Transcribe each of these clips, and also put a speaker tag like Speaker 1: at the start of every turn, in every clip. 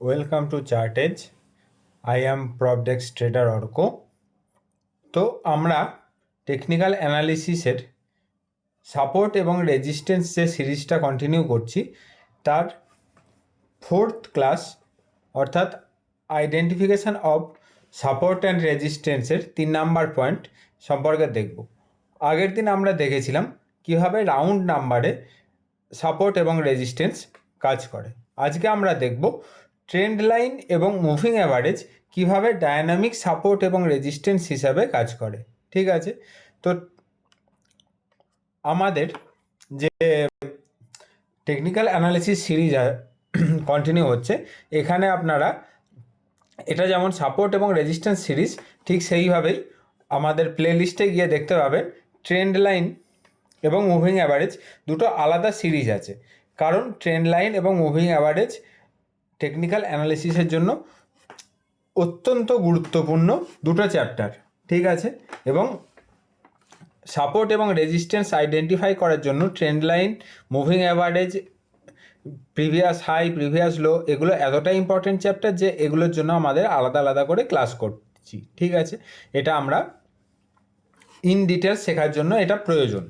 Speaker 1: Welcome to charts I am প্রবডেক্স trader Arka তো আমরা technical অ্যানালিসিসের সাপোর্ট এবং রেজিস্ট্যান্স যে সিরিজটা কন্টিনিউ করছি, তার ফোর্থ ক্লাস অর্থাৎ আইডেন্টিফিকেশান অফ সাপোর্ট অ্যান্ড রেজিস্ট্যান্সের তিন নাম্বার পয়েন্ট সম্পর্কে দেখব। আগের দিন আমরা দেখেছিলাম কীভাবে রাউন্ড নাম্বারে সাপোর্ট এবং রেজিস্ট্যান্স কাজ করে। আজকে আমরা দেখব ট্রেন্ড লাইন এবং মুভিং অ্যাভারেজ কীভাবে ডায়নামিক সাপোর্ট এবং রেজিস্ট্যান্স হিসাবে কাজ করে, ঠিক আছে? তো আমাদের যে টেকনিক্যাল অ্যানালিসিস সিরিজ কন্টিনিউ হচ্ছে, এখানে আপনারা এটা যেমন সাপোর্ট এবং রেজিস্ট্যান্স সিরিজ, ঠিক সেইভাবেই আমাদের প্লে লিস্টে গিয়ে দেখতে পাবেন ট্রেন্ড লাইন এবং মুভিং অ্যাভারেজ দুটো আলাদা সিরিজ আছে। কারণ ট্রেন্ড লাইন এবং মুভিং অ্যাভারেজ টেকনিক্যাল অ্যানালিসিসের জন্য অত্যন্ত গুরুত্বপূর্ণ দুটো চ্যাপ্টার ঠিক আছে? এবং সাপোর্ট এবং রেজিস্ট্যান্স আইডেন্টিফাই করার জন্য trend line moving average previous high previous low এগুলো এতটা ইম্পর্টেন্ট চ্যাপ্টার যে এগুলোর জন্য আমাদের আলাদা আলাদা করে ক্লাস করছি, ঠিক আছে? এটা আমরা ইন ডিটেলস শেখার জন্য এটা প্রয়োজন,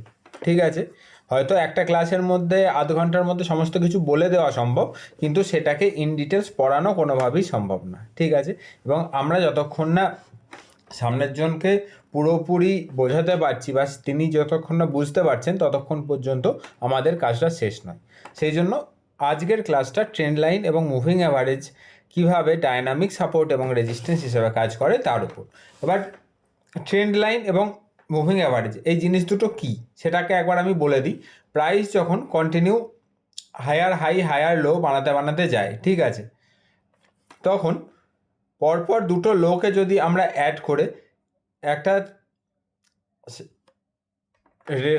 Speaker 1: ঠিক আছে? হয়তো একটা ক্লাসের মধ্যে, আধ ঘণ্টার মধ্যে সমস্ত কিছু বলে দেওয়া সম্ভব, কিন্তু সেটাকে ইন ডিটেলস পড়ানো কোনোভাবেই সম্ভব না, ঠিক আছে? এবং আমরা যতক্ষণ না সামনের জনকে পুরোপুরি বোঝাতে পারছি বা তিনি যতক্ষণ না বুঝতে পারছেন, ততক্ষণ পর্যন্ত আমাদের কাজটা শেষ নয়। সেই জন্য আজকের ক্লাসটা ট্রেন্ড লাইন এবং মুভিং অ্যাভারেজ কীভাবে ডায়নামিক সাপোর্ট এবং রেজিস্ট্যান্স হিসেবে কাজ করে তার উপর। এবার ট্রেন্ড লাইন এবং মুভিং অ্যাভারেজ এই জিনিস দুটো কী? সেটাকে একবার আমি বলে দিই। প্রাইস যখন continue higher high higher low বানাতে বানাতে যায়, ঠিক আছে? তখন পরপর দুটো লোকে যদি আমরা অ্যাড করে, একটা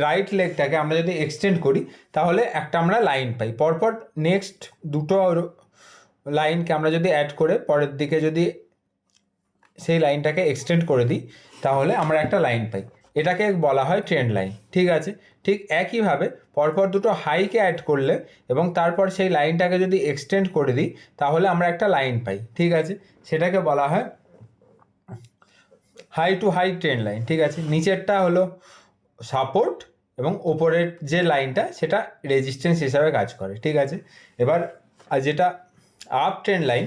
Speaker 1: রাইট লেগটাকে আমরা যদি এক্সটেন্ড করি, তাহলে একটা আমরা লাইন পাই। পরপর নেক্সট দুটো লাইনকে আমরা যদি অ্যাড করে, পরের দিকে যদি সেই লাইনটাকে এক্সটেন্ড করে দিই, তাহলে আমরা একটা লাইন পাই। এটাকে বলা হয় ট্রেন্ড লাইন ঠিক আছে? ঠিক একইভাবে পরপর দুটো হাইকে অ্যাড করলে এবং তারপর সেই লাইনটাকে যদি এক্সটেন্ড করে দিই, তাহলে আমরা একটা লাইন পাই, ঠিক আছে? সেটাকে বলা হয় high to high trend line ঠিক আছে? নিচেরটা হলো সাপোর্ট এবং ওপরের যে লাইনটা সেটা রেজিস্ট্যান্স হিসাবে কাজ করে, ঠিক আছে? এবার যেটা আপ ট্রেন্ড লাইন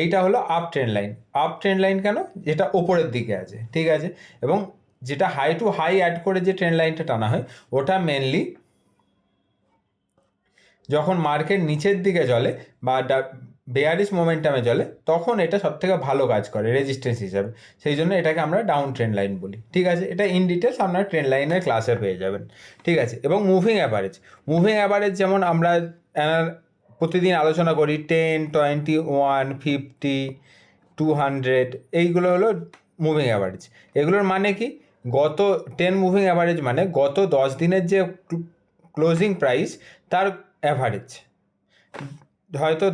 Speaker 1: এইটা হলো up trend line up trend line কেন? যেটা ওপরের দিকে আছে, ঠিক আছে? এবং যেটা হাই টু হাই অ্যাড করে যে ট্রেন লাইনটা টানা হয়, ওটা মেনলি যখন মার্কেট নিচের দিকে চলে বা বেয়ারিস মোমেন্টামে চলে, তখন এটা সব থেকে ভালো কাজ করে রেজিস্ট্যান্স হিসাবে। সেই জন্য এটাকে আমরা ডাউন ট্রেন্ড লাইন বলি। ঠিক আছে? এটা ইন ডিটেলস আপনারা ট্রেন্ড লাইনের ক্লাসে পেয়ে যাবেন। ঠিক আছে? এবং মুভিং অ্যাভারেজ মুভিং অ্যাভারেজ যেমন আমরা প্রতিদিন আলোচনা করি ten twenty one fifty two hundred এইগুলো হলো মুভিং অ্যাভারেজ এগুলোর মানে কি? গত টেন মুভিং অ্যাভারেজ মানে গত দশ দিনের যে ক্লোজিং প্রাইস তার অ্যাভারেজ হয়তো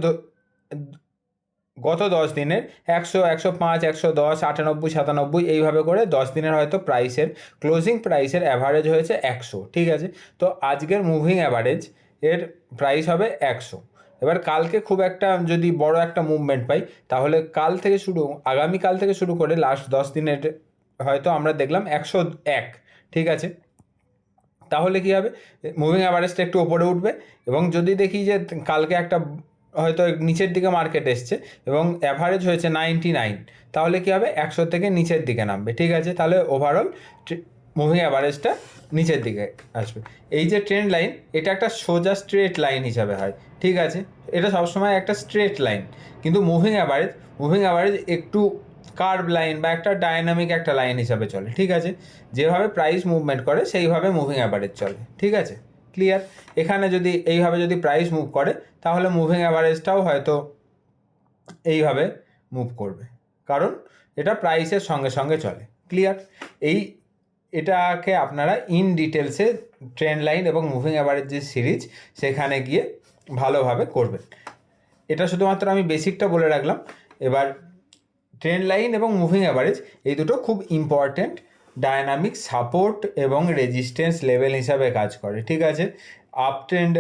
Speaker 1: গত দশ দিনের একশো একশো পাঁচ, একশো দশ, আটানব্বই, সাতানব্বই, এইভাবে করে দশ দিনের হয়তো প্রাইসের ক্লোজিং প্রাইসের অ্যাভারেজ হয়েছে একশো, ঠিক আছে? তো আজকের মুভিং অ্যাভারেজ এর প্রাইস হবে একশো। এবার কালকে খুব একটা যদি বড় একটা মুভমেন্ট পাই, তাহলে কাল থেকে শুরু, আগামীকাল থেকে শুরু করে লাস্ট দশ দিনের হয়তো আমরা দেখলাম একশো এক, ঠিক আছে? তাহলে কী হবে? মুভিং অ্যাভারেজটা একটু ওপরে উঠবে এবং যদি দেখি যে কালকে একটা হয়তো নিচের দিকে মার্কেট এসছে এবং অ্যাভারেজ হয়েছে নাইনটি নাইন তাহলে কী হবে? একশো থেকে নিচের দিকে নামবে, ঠিক আছে? তাহলে ওভারঅল মুভিং অ্যাভারেজটা নিচের দিকে আসবে। এই যে ট্রেন্ড লাইন এটা একটা সোজা স্ট্রেট লাইন হিসাবে হয়, ঠিক আছে? এটা সবসময় একটা স্ট্রেট লাইন কিন্তু মুভিং অ্যাভারেজ মুভিং অ্যাভারেজ একটু কার্ভ লাইন বা একটা ডায়নামিক একটা লাইন হিসাবে চলে, ঠিক আছে? যেভাবে প্রাইস মুভমেন্ট করে, সেইভাবে মুভিং অ্যাভারেজ চলে, ঠিক আছে? ক্লিয়ার এখানে যদি, এইভাবে যদি প্রাইস মুভ করে, তাহলে মুভিং অ্যাভারেজটাও হয়তো এইভাবে মুভ করবে। কারণ এটা প্রাইসের সঙ্গে সঙ্গে চলে ক্লিয়ার এই, এটাকে আপনারা ইন ডিটেলসে ট্রেন্ড লাইন এবং মুভিং অ্যাভারেজ যে সিরিজ সেখানে গিয়ে ভালোভাবে করবেন। এটা শুধুমাত্র আমি বেসিকটা বলে রাখলাম। এবার ট্রেন্ড লাইন এবং মুভিং অ্যাভারেজ এই দুটো খুব ইম্পর্ট্যান্ট ডায়নামিক সাপোর্ট এবং রেজিস্ট্যান্স লেভেল হিসাবে কাজ করে, ঠিক আছে? আপ ট্রেন্ড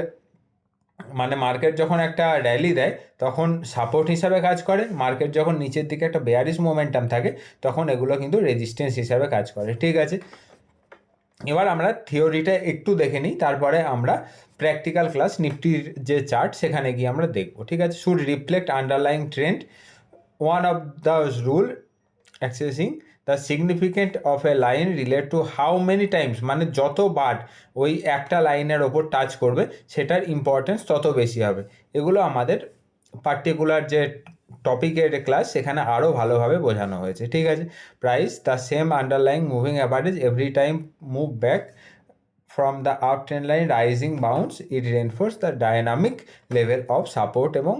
Speaker 1: মানে মার্কেট যখন একটা র্যালি দেয়, তখন সাপোর্ট হিসাবে কাজ করে মার্কেট যখন নিচের দিকে একটা বেয়ারিশ মোমেন্টাম থাকে, তখন এগুলো কিন্তু রেজিস্ট্যান্স হিসাবে কাজ করে, ঠিক আছে? এবার আমরা থিওরিটা একটু দেখে নিই, তারপরে আমরা প্র্যাকটিক্যাল ক্লাস নিফটির যে চার্ট সেখানে গিয়ে আমরা দেখব, ঠিক আছে? Should reflect underlying trend one of the rule accessing the significant of a line relate to how many times মানে যতবার ওই একটা লাইনের ওপর টাচ করবে, সেটার ইম্পর্টেন্স তত বেশি হবে। এগুলো আমাদের পার্টিকুলার যে টপিকের ক্লাস সেখানে আরও ভালোভাবে বোঝানো হয়েছে। ঠিক আছে? Price the same underlying moving average every time move back from the up trend line rising bounce it reinforce the dynamic level of support এবং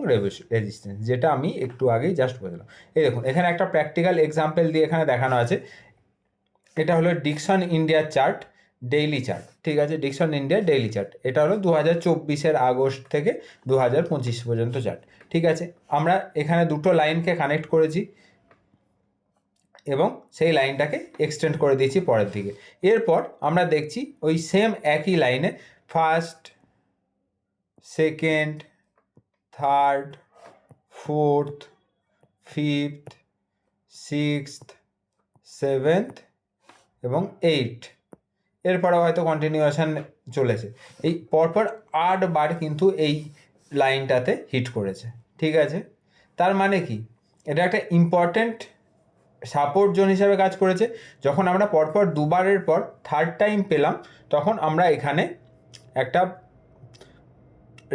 Speaker 1: রেজিস্ট্যান্স যেটা আমি একটু আগেই জাস্ট বললাম। এই দেখুন, এখানে একটা প্র্যাকটিক্যাল এক্সাম্পল দিয়ে এখানে দেখানো আছে। এটা হলো Dixon India chart daily chart ঠিক আছে? ডিকশন ইন্ডিয়া ডেইলি চার্ট এটা হলো দু হাজার চব্বিশের আগস্ট থেকে দু হাজার পঁচিশ পর্যন্ত চার্ট ঠিক আছে? আমরা এখানে দুটো লাইনকে কানেক্ট করেছি। এবং সেই লাইনটাকে এক্সটেন্ড করে দিয়েছি পরের দিকে। এরপর আমরা দেখছি ওই সেম একই লাইনে first second third fourth fifth sixth seventh এবং এইট এরপরে হয়তো কন্টিনিউয়েশন চলেছে। এই পরপর আটবার কিন্তু এই লাইনটাতে হিট করেছে। ঠিক আছে? তার মানে কি? এটা একটা ইম্পর্ট্যান্ট সাপোর্ট জোন হিসাবে কাজ করেছে। যখন আমরা পরপর দুবারের পর থার্ড টাইম পেলাম, তখন আমরা এখানে একটা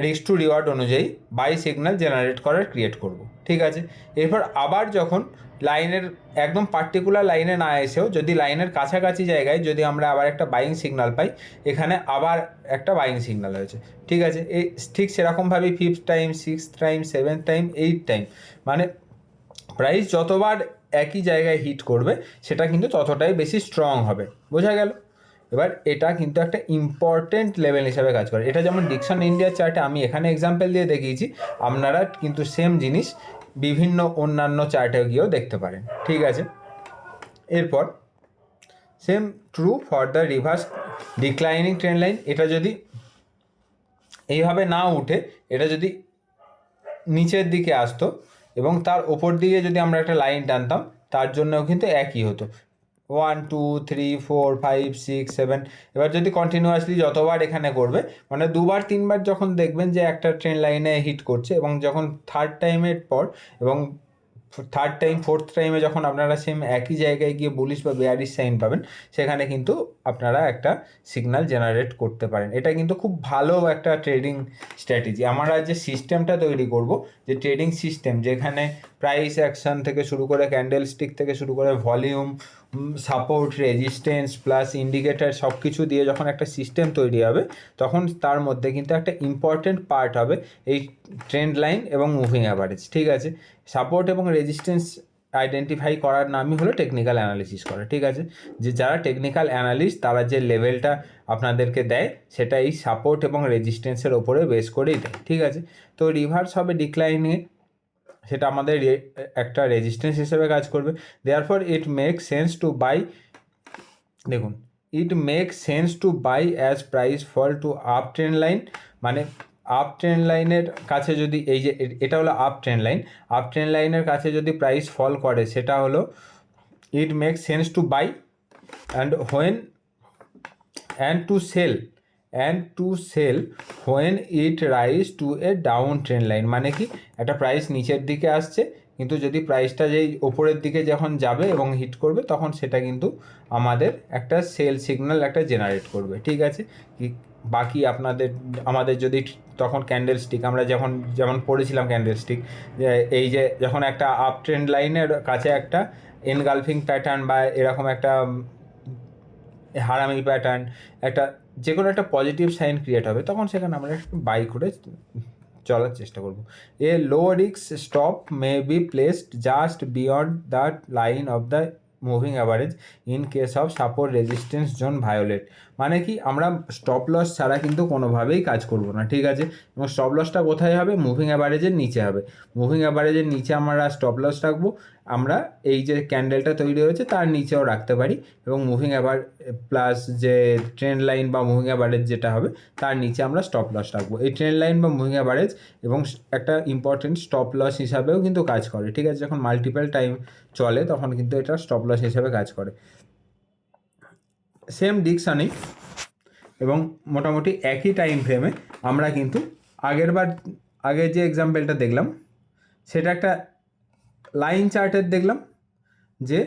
Speaker 1: রিস্ক টু রিওয়ার্ড অনুযায়ী বাই সিগন্যাল জেনারেট করার ক্রিয়েট করব। ঠিক আছে? এরপর আবার যখন লাইনের একদম পার্টিকুলার লাইনে না এসেও যদি লাইনের কাছাকাছি জায়গায় যদি আমরা আবার একটা বাইং সিগন্যাল পাই, এখানে আবার একটা বাইং সিগন্যাল হয়েছে। ঠিক আছে? এই ঠিক সেরকমভাবেই fifth time six time seventh time eight time মানে প্রাইস যতবার একই জায়গায় হিট করবে, সেটা কিন্তু ততটাই বেশি স্ট্রং হবে। বোঝা গেল? এবার এটা কিন্তু একটা ইম্পর্টেন্ট লেভেল হিসাবে কাজ করে। এটা যেমন ডিকশন ইন্ডিয়া চার্টে আমি এখানে এক্সাম্পল দিয়ে দেখিয়েছি, আপনারা কিন্তু সেম জিনিস বিভিন্ন অন্যান্য চার্টে গিয়েও দেখতে পারেন। ঠিক আছে? এরপর same true for the reverse declining trend line এটা যদি এইভাবে না উঠে, এটা যদি নিচের দিকে আসতো এবং তার ওপর দিকে যদি আমরা একটা লাইন টানতাম, তার জন্যও কিন্তু একই হতো। One two three four five six seven এবার যদি কন্টিনিউয়াসলি যতবার এখানে করবে মানে দুবার, তিনবার যখন দেখবেন যে একটা ট্রেন লাইনে হিট করছে এবং যখন থার্ড টাইমের পর এবং থার্ড টাইম ফোর্থ টাইমে যখন আপনারা সেম একই জায়গায় গিয়ে বুলিশ বা বেয়ারিশ সাইন পাবেন, সেখানে কিন্তু আপনারা একটা সিগনাল জেনারেট করতে পারেন। এটা কিন্তু খুব ভালো একটা ট্রেডিং স্ট্র্যাটেজি আমরা যে সিস্টেমটা তৈরি করব, যে ট্রেডিং সিস্টেম যেখানে প্রাইস অ্যাকশন থেকে শুরু করে ক্যান্ডেল স্টিক থেকে শুরু করে volume support resistance plus indicator সব কিছু দিয়ে যখন একটা সিস্টেম তৈরি হবে, তখন তার মধ্যে কিন্তু একটা ইম্পর্টেন্ট পার্ট হবে এই ট্রেন্ড লাইন এবং মুভিং অ্যাভারেজ ঠিক আছে? সাপোর্ট এবং রেজিস্ট্যান্স আইডেন্টিফাই করার নামই হলো টেকনিক্যাল অ্যানালিসিস করা, ঠিক আছে? যে যারা টেকনিক্যাল অ্যানালিস্ট তারা যে লেভেলটা আপনাদেরকে দেয়, সেটা এই সাপোর্ট এবং রেজিস্ট্যান্সের ওপরে বেস করেই দেয়, ঠিক আছে? তো রিভার্স হবে ডিক্লাইনে সেটা আমাদের একটা রেজিস্ট্যান্স হিসেবে কাজ করবে। Therefore it make sense to buy দেখুন it make sense to buy as price fall to up trend line মানে আপ ট্রেন লাইনের কাছে যদি, এই যে, এটা হলো up trend line up trend লাইনের কাছে যদি প্রাইস ফল করে, সেটা হলো it make sense to buy and when and to sell and to sell when it rise to a down trend line মানে কি? একটা প্রাইস নিচের দিকে আসছে, কিন্তু যদি প্রাইসটা যেই ওপরের দিকে যখন যাবে এবং হিট করবে, তখন সেটা কিন্তু আমাদের একটা সেল সিগন্যাল একটা জেনারেট করবে, ঠিক আছে? কি, বাকি আপনাদের, আমাদের যদি তখন ক্যান্ডেল স্টিক আমরা যখন, যেমন পড়েছিলাম ক্যান্ডেল স্টিক এই যে যখন একটা আপ ট্রেন্ড লাইনের কাছে একটা এনগালফিং প্যাটার্ন বা এরকম একটা হারামি প্যাটার্ন একটা যে কোনো একটা পজিটিভ সাইন ক্রিয়েট হবে, তখন সেখানে আমরা একটু বাই করে চলার চেষ্টা করব। এ লো রিক্স stop may be placed just beyond the line of the moving average in case of support resistance zone violate মানে কি, আমরা স্টপ লস ছাড়া কিন্তু কোনোভাবেই কাজ করব না, ঠিক আছে? এবং স্টপ লসটা কোথায় হবে? মুভিং অ্যাভারেজের নিচে হবে। মুভিং অ্যাভারেজের নিচে আমরা স্টপ লস রাখব, আমরা এই যে ক্যান্ডেলটা তৈরি হয়েছে তার নিচেও রাখতে পারি এবং মুভিং অ্যাভার প্লাস যে ট্রেন্ড লাইন বা মুভিং অ্যাভারেজ যেটা হবে তার নিচে আমরা স্টপ লস রাখব। এই ট্রেন্ড লাইন বা মুভিং অ্যাভারেজ এবং একটা ইম্পর্টেন্ট স্টপ লস হিসাবেও কিন্তু কাজ করে, ঠিক আছে? যখন মাল্টিপল টাইম চলে, তখন কিন্তু এটা স্টপ লস হিসাবে কাজ করে। সেম ডিকশানেই এবং মোটামুটি একই টাইম ফ্রেমে আমরা কিন্তু আগের বার, আগের যে এক্সাম্পলটা দেখলাম, সেটা একটা লাইন চার্টের দেখলাম যে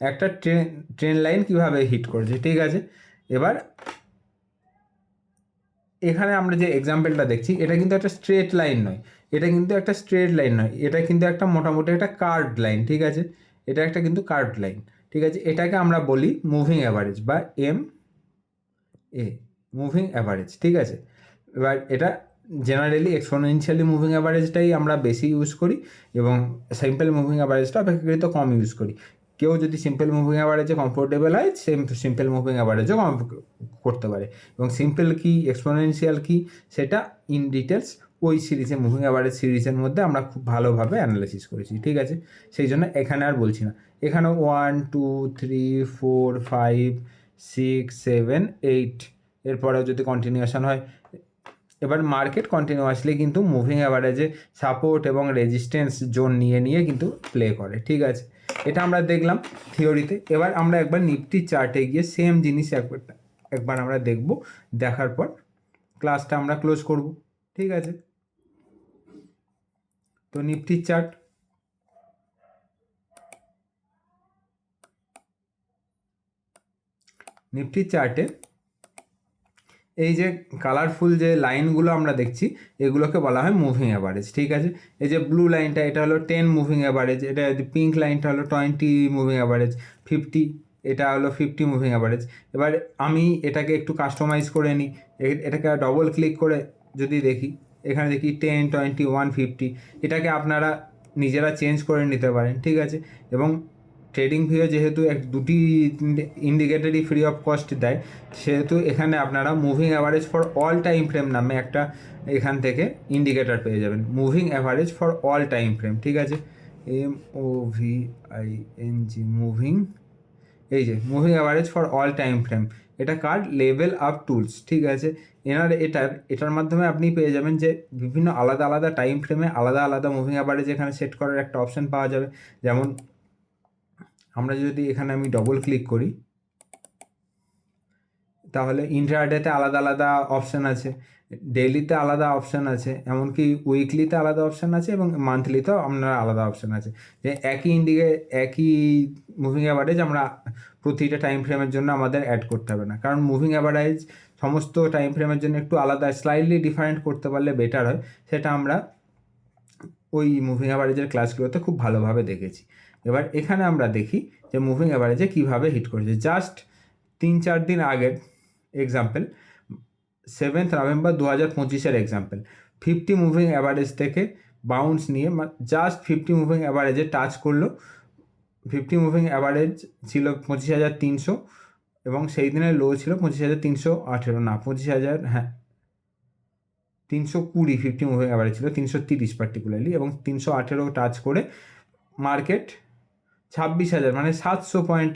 Speaker 1: একটা ট্রেন ট্রেন লাইন কীভাবে হিট করেছে, ঠিক আছে? এবার এখানে আমরা যে এক্সাম্পলটা দেখছি, এটা কিন্তু একটা স্ট্রেট লাইন নয়। এটা কিন্তু একটা স্ট্রেট লাইন নয়। এটা কিন্তু একটা মোটামুটি একটা কার্ড লাইন ঠিক আছে? এটা একটা কিন্তু কার্ড লাইন ঠিক আছে? এটাকে আমরা বলি মুভিং অ্যাভারেজ বা এম এ মুভিং অ্যাভারেজ ঠিক আছে? এবার এটা জেনারেলি এক্সপোনেনশিয়ালি মুভিং অ্যাভারেজটাই আমরা বেশি ইউজ করি এবং সিম্পল মুভিং অ্যাভারেজটা অপেক্ষাকৃত কম ইউজ করি। কেউ যদি সিম্পল মুভিং অ্যাভারেজে কমফোর্টেবল হয় সেম সিম্পল মুভিং অ্যাভারেজও করতে পারে। এবং সিম্পল কী এক্সপোনেনশিয়াল কী, সেটা ইন ডিটেলস ওই সিরিজে মুভিং অ্যাভারেজ সিরিজের মধ্যে আমরা খুব ভালোভাবে অ্যানালাইসিস করেছি, ঠিক আছে? সেই জন্য এখানে আর বলছি না। এখানে one two three four five six seven eight এরপরেও যদি কন্টিনিউশন হয়, এবার মার্কেট কন্টিনিউয়াসলি কিন্তু মুভিং অ্যাভারেজে সাপোর্ট এবং রেজিস্ট্যান্স জোন নিয়ে নিয়ে কিন্তু প্লে করে, ঠিক আছে? এটা আমরা দেখলাম থিওরিতে এবার আমরা একবার নিফটি চার্টে গিয়ে সেম জিনিস একবার একবার আমরা দেখব, দেখার পর ক্লাসটা আমরা ক্লোজ করব, ঠিক আছে? তো নিফটির চার্ট। নিফটির চার্টে এই যে কালারফুল যে লাইনগুলো আমরা দেখছি, এগুলোকে বলা হয় মুভিং অ্যাভারেজ ঠিক আছে? এই যে ব্লু লাইনটা এটা হলো টেন মুভিং অ্যাভারেজ এটা পিঙ্ক লাইনটা হলো টোয়েন্টি মুভিং অ্যাভারেজ ফিফটি এটা হলো ফিফটি মুভিং অ্যাভারেজ এবার আমি এটাকে একটু কাস্টমাইজ করে নিই এটাকে ডবল ক্লিক করে যদি দেখি এখানে দেখি টেন টোয়েন্টি ওয়ান ফিফটি এটাকে আপনারা নিজেরা চেঞ্জ করে নিতে পারেন, ঠিক আছে? এবং ট্রেডিং ভিও যেহেতু এক, দুটি ইন্ডিকেটারই ফ্রি অফ কস্ট দেয়, সেহেতু এখানে আপনারা moving average for all time frame নামে একটা এখান থেকে ইন্ডিকেটার পেয়ে যাবেন। Moving average for all time frame ঠিক আছে? M O V I N G moving এই যে moving average for all time frame এটা কার? লেভেল আপ টুলস ঠিক আছে? এনার এটার এটার মাধ্যমে আপনি পেয়ে যাবেন যে বিভিন্ন আলাদা আলাদা টাইম ফ্রেমে আলাদা আলাদা মুভিং অ্যাভারেজ এখানে সেট করার একটা অপশান পাওয়া যাবে। যেমন, আমরা যদি এখানে আমি ডবল ক্লিক করি, তাহলে ইন্টারডেতে আলাদা আলাদা অপশান আছে। ডেইলিতে আলাদা অপশান আছে, এমনকি উইকলিতে আলাদা অপশান আছে এবং মান্থলিতেও আপনার আলাদা অপশান আছে। যে একই ইন্ডিকে একই মুভিং অ্যাভারেজ আমরা প্রতিটা টাইম ফ্রেমের জন্য আমাদের অ্যাড করতে হবে না। কারণ মুভিং অ্যাভারেজ সমস্ত টাইম ফ্রেমের জন্য একটু আলাদা স্লাইডলি ডিফারেন্ট করতে পারলে বেটার হয়। সেটা আমরা ওই মুভিং অ্যাভারেজের ক্লাসগুলোতে খুব ভালোভাবে দেখেছি। এবার এখানে আমরা দেখি যে মুভিং অ্যাভারেজে কীভাবে হিট করেছে। জাস্ট তিন, চার দিন আগের এক্সাম্পল সেভেন্থ নভেম্বর দু হাজার পঁচিশের এক্সাম্পল ফিফটি মুভিং অ্যাভারেজ থেকে বাউন্স নিয়ে জাস্ট ফিফটি মুভিং অ্যাভারেজে টাচ করল। ফিফটি মুভিং অ্যাভারেজ ছিল পঁচিশ হাজার তিনশো এবং সেই দিনের লো ছিল পঁচিশ হাজার তিনশো আঠেরো। না, পঁচিশ হাজার হ্যাঁ। তিনশো কুড়ি ফিফটি মুভিং অ্যাভারেজ ছিল, তিনশো তিরিশ পার্টিকুলারলি এবং তিনশো আঠেরো টাচ করে মার্কেট ছাব্বিশ হাজার মানে সাতশো পয়েন্ট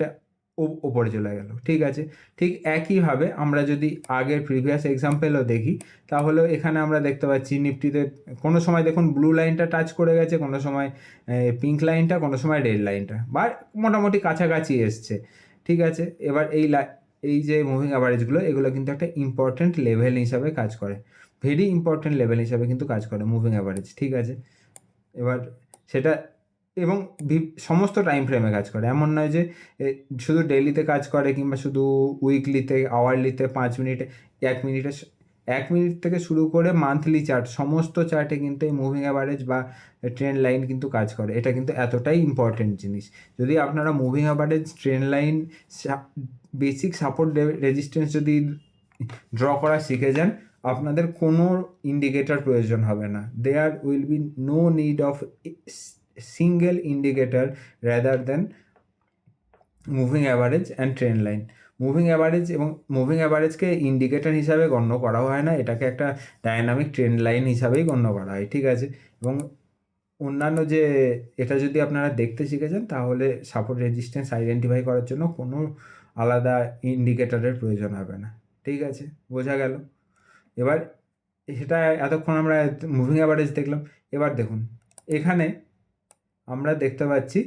Speaker 1: ওপরে চলে গেল। ঠিক আছে? ঠিক একইভাবে আমরা যদি আগের প্রিভিয়াস এক্সাম্পলও দেখি তাহলে এখানে আমরা দেখতে পাচ্ছি নিফটিতে কোনো সময় দেখুন ব্লু লাইনটা টাচ করে গেছে, কোনো সময় পিঙ্ক লাইনটা কোনো সময় রেড লাইনটা বা মোটামুটি কাছাকাছি এসছে। ঠিক আছে? এবার এই এই যে মুভিং অ্যাভারেজগুলো এগুলো কিন্তু একটা ইম্পর্ট্যান্ট লেভেল হিসাবে কাজ করে। ভেরি ইম্পর্ট্যান্ট লেভেল হিসাবে কিন্তু কাজ করে মুভিং অ্যাভারেজ ঠিক আছে? এবার সেটা এবং সমস্ত টাইম ফ্রেমে কাজ করে। এমন নয় যে শুধু ডেইলিতে কাজ করে কিংবা শুধু উইকলিতে আওয়ারলিতে পাঁচ মিনিটে, এক মিনিটে এক মিনিট থেকে শুরু করে মান্থলি চার্ট সমস্ত চার্টে কিন্তু এই মুভিং অ্যাভারেজ বা ট্রেন লাইন কিন্তু কাজ করে। এটা কিন্তু এতটাই ইম্পর্টেন্ট জিনিস। যদি আপনারা moving average trend line basic support resistance যদি ড্র করা শিখে যান, আপনাদের কোনো ইন্ডিকেটর প্রয়োজন হবে না। There will be no need of single indicator rather than moving average and trend line moving average এবং মুভিং অ্যাভারেজকে ইন্ডিকেটর হিসাবে গণ্য করা হয় না, এটাকে একটা ডায়নামিক ট্রেন্ড লাইন হিসাবেই গণ্য করা হয়, ঠিক আছে? এবং অন্যান্য যে, এটা যদি আপনারা দেখতে শিখেছেন, তাহলে সাপোর্ট রেজিস্ট্যান্স আইডেন্টিফাই করার জন্য কোনো আলাদা ইন্ডিকেটরের প্রয়োজন হবে না, ঠিক আছে? বোঝা গেল? এবার, সেটা এতক্ষণ আমরা মুভিং অ্যাভারেজ দেখলাম, এবার দেখুন, এখানে আমরা দেখতে পাচ্ছি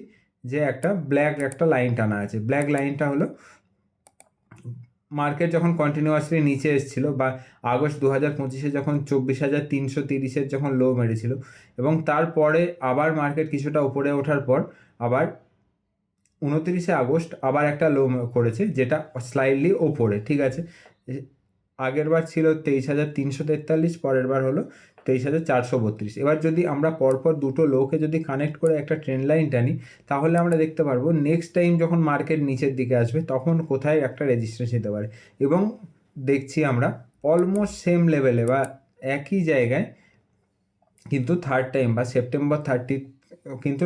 Speaker 1: যে একটা ব্ল্যাক একটা লাইন টানা আছে। ব্ল্যাক লাইনটা হলো মার্কেট যখন কন্টিনিউয়াসলি নিচে এসেছিল বা আগস্ট দু হাজার পঁচিশে যখন চব্বিশ হাজার তিনশো তিরিশের যখন লো মেরেছিল এবং তারপরে আবার মার্কেট কিছুটা উপরে ওঠার পর আবার উনতিরিশে আগস্ট আবার একটা লো করেছে যেটা স্লাইডলি ওপরে, ঠিক আছে? আগের বার ছিল তেইশ হাজার তিনশো তেতাল্লিশ, পরের বার হলো তেইশ হাজার চারশো বত্রিশ। এবার যদি আমরা পরপর দুটো লোকে যদি কানেক্ট করে একটা ট্রেন লাইন টানি, তাহলে আমরা দেখতে পারব নেক্সট টাইম যখন মার্কেট নিচের দিকে আসবে, তখন কোথায় একটা রেজিস্ট্রেশন যেতে পারে। এবং দেখছি আমরা অলমোস্ট সেম লেভেলে বা একই জায়গায় কিন্তু থার্ড টাইম বা সেপ্টেম্বর থার্টি কিন্তু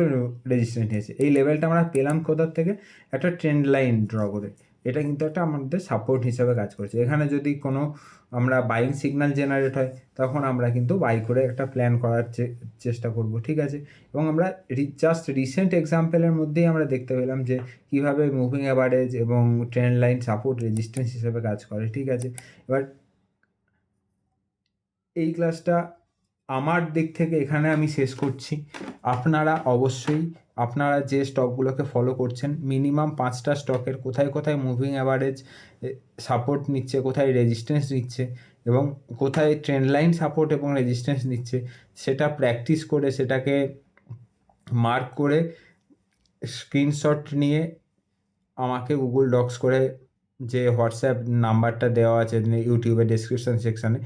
Speaker 1: রেজিস্ট্রেশন হয়েছে। এই লেভেলটা আমরা পেলাম কোথার থেকে? একটা ট্রেন্ড লাইন ড্র করে। এটা কিন্তু একটা আমাদের সাপোর্ট হিসাবে কাজ করছে। এখানে যদি কোনো আমরা বাইং সিগন্যাল জেনারেট হয়, তখন আমরা কিন্তু বাই করে একটা প্ল্যান করার চেষ্টা করব, ঠিক আছে? এবং আমরা জাস্ট রিসেন্ট এক্সাম্পলের মধ্যেই আমরা দেখতে পেলাম যে কীভাবে মুভিং অ্যাভারেজ এবং ট্রেন্ড লাইন সাপোর্ট রেজিস্ট্যান্স হিসেবে কাজ করে, ঠিক আছে? এবার এই ক্লাসটা আমার দিক থেকে এখানে আমি শেষ করছি। আপনারা অবশ্যই আপনারা যে স্টকগুলোকে ফলো করছেন মিনিমাম পাঁচটা স্টকের কোথায় কোথায় মুভিং অ্যাভারেজ সাপোর্ট নিচ্ছে, কোথায় রেজিস্ট্যান্স নিচ্ছে এবং কোথায় ট্রেন্ড লাইন সাপোর্ট এবং রেজিস্ট্যান্স নিচ্ছে, সেটা প্র্যাকটিস করে সেটাকে মার্ক করে স্ক্রিনশট নিয়ে আমাকে গুগল ডক্স করে যে হোয়াটসঅ্যাপ নাম্বারটা দেওয়া আছে ইউটিউবের ডিসক্রিপশান সেকশানে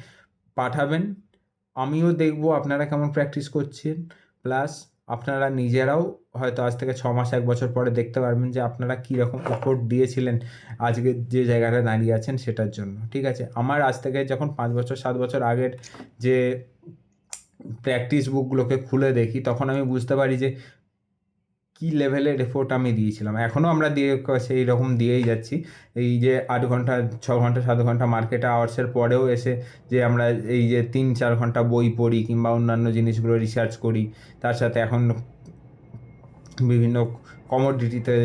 Speaker 1: পাঠাবেন। আমিও দেখব আপনারা কেমন প্র্যাকটিস করছেন। প্লাস আপনারা নিজেরাও হয়তো আজ থেকে ছ মাস এক বছর পরে দেখতে পারবেন যে আপনারা কীরকম এফোর্ট দিয়েছিলেন আজকে যে জায়গাটা দাঁড়িয়ে আছেন সেটার জন্য, ঠিক আছে? আমার আজ থেকে যখন পাঁচ বছর, সাত বছর আগের যে প্র্যাকটিস বুকগুলোকে খুলে দেখি, তখন আমি বুঝতে পারি যে কী লেভেলের এফোর্ট আমি দিয়েছিলাম? এখনও আমরা দিয়ে সেই রকম দিয়েই যাচ্ছি। এই যে আট ঘণ্টা, ছ ঘণ্টা, সাত ঘণ্টা মার্কেট আওয়ার্সের পরেও এসে যে আমরা এই যে তিন, চার ঘণ্টা বই পড়ি কিংবা অন্যান্য জিনিসগুলো রিসার্চ করি, তার সাথে এখন বিভিন্ন কমোডিটিতে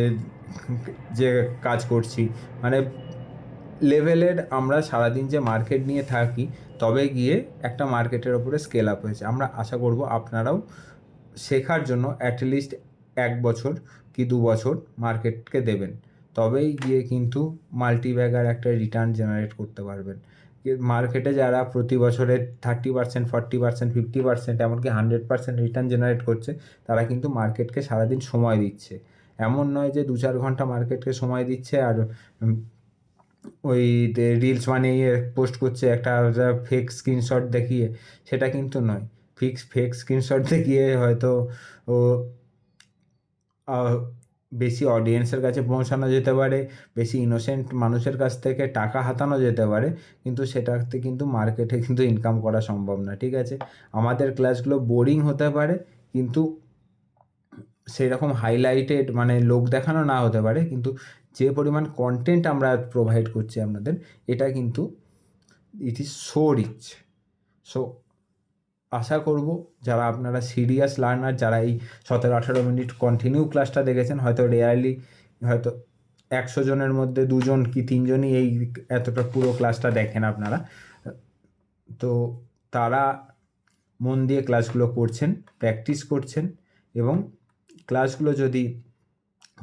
Speaker 1: যে কাজ করছি মানে লেভেলের আমরা সারাদিন যে মার্কেট নিয়ে থাকি, তবে গিয়ে একটা মার্কেটের ওপরে স্কেল আপ হয়েছে। আমরা আশা করব আপনারাও শেখার জন্য অ্যাটলিস্ট এক বছর কি দু বছর মার্কেটকে দেবেন। তবেই গিয়ে কিন্তু মাল্টিব্যাগার একটা রিটার্ন জেনারেট করতে পারবেন। মার্কেটে যারা প্রতি বছরে thirty percent forty percent fifty percent এমনকি হান্ড্রেড পার্সেন্ট রিটার্ন জেনারেট করছে, তারা কিন্তু মার্কেটকে সারাদিন সময় দিচ্ছে। এমন নয় যে দু চার ঘণ্টা মার্কেটকে সময় দিচ্ছে আর ওই রিলস বানিয়ে পোস্ট করছে একটা ফেক স্ক্রিনশট দেখিয়ে, সেটা কিন্তু নয়। ফিক্স ফেক স্ক্রিনশট দেখিয়ে হয়তো ও বেশি অডিয়েন্সের কাছে পৌঁছানো যেতে পারে, বেশি ইনোসেন্ট মানুষের কাছ থেকে টাকা হাতানো যেতে পারে, কিন্তু সেটাতে কিন্তু মার্কেটে কিন্তু ইনকাম করা সম্ভব না, ঠিক আছে? আমাদের ক্লাসগুলো বোরিং হতে পারে, কিন্তু সেই রকম হাইলাইটেড মানে লোক দেখানো না হতে পারে, কিন্তু যে পরিমাণ কন্টেন্ট আমরা প্রোভাইড করছি আপনাদের, এটা কিন্তু it is so rich so আশা করব যারা আপনারা সিরিয়াস লার্নার যারা এই সতেরো আঠারো মিনিট কন্টিনিউ ক্লাসটা দেখেছেন, হয়তো রেয়ারলি হয়তো একশো জনের মধ্যে দুজন কি তিনজনই এই এতটা পুরো ক্লাসটা দেখেন আপনারা। তো তারা মন দিয়ে ক্লাসগুলো করছেন প্র্যাকটিস করছেন এবং ক্লাসগুলো যদি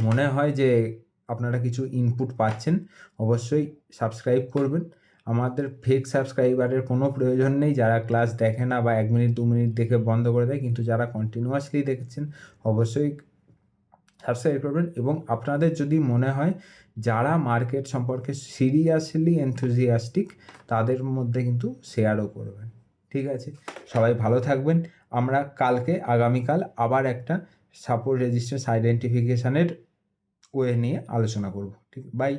Speaker 1: মনে হয় যে আপনারা কিছু ইনপুট পাচ্ছেন, অবশ্যই সাবস্ক্রাইব করবেন। আমাদের ফেক সাবস্ক্রাইবারের কোনো প্রয়োজন নেই। যারা ক্লাস দেখে না বা এক মিনিট দু মিনিট দেখে বন্ধ করে দেয়, কিন্তু যারা কন্টিনিউয়াসলি দেখছেন, অবশ্যই সাবস্ক্রাইব করবেন। এবং আপনাদের যদি মনে হয়, যারা মার্কেট সম্পর্কে সিরিয়াসলি এনথুজিয়াস্টিক তাদের মধ্যে কিন্তু শেয়ারও করবেন। ঠিক আছে? সবাই ভালো থাকবেন। আমরা কালকে, আগামীকাল আবার একটা সাপোর্ট রেজিস্ট্রেন্স আইডেন্টিফিকেশানের ওয়ে নিয়ে আলোচনা করব। ঠিক বাই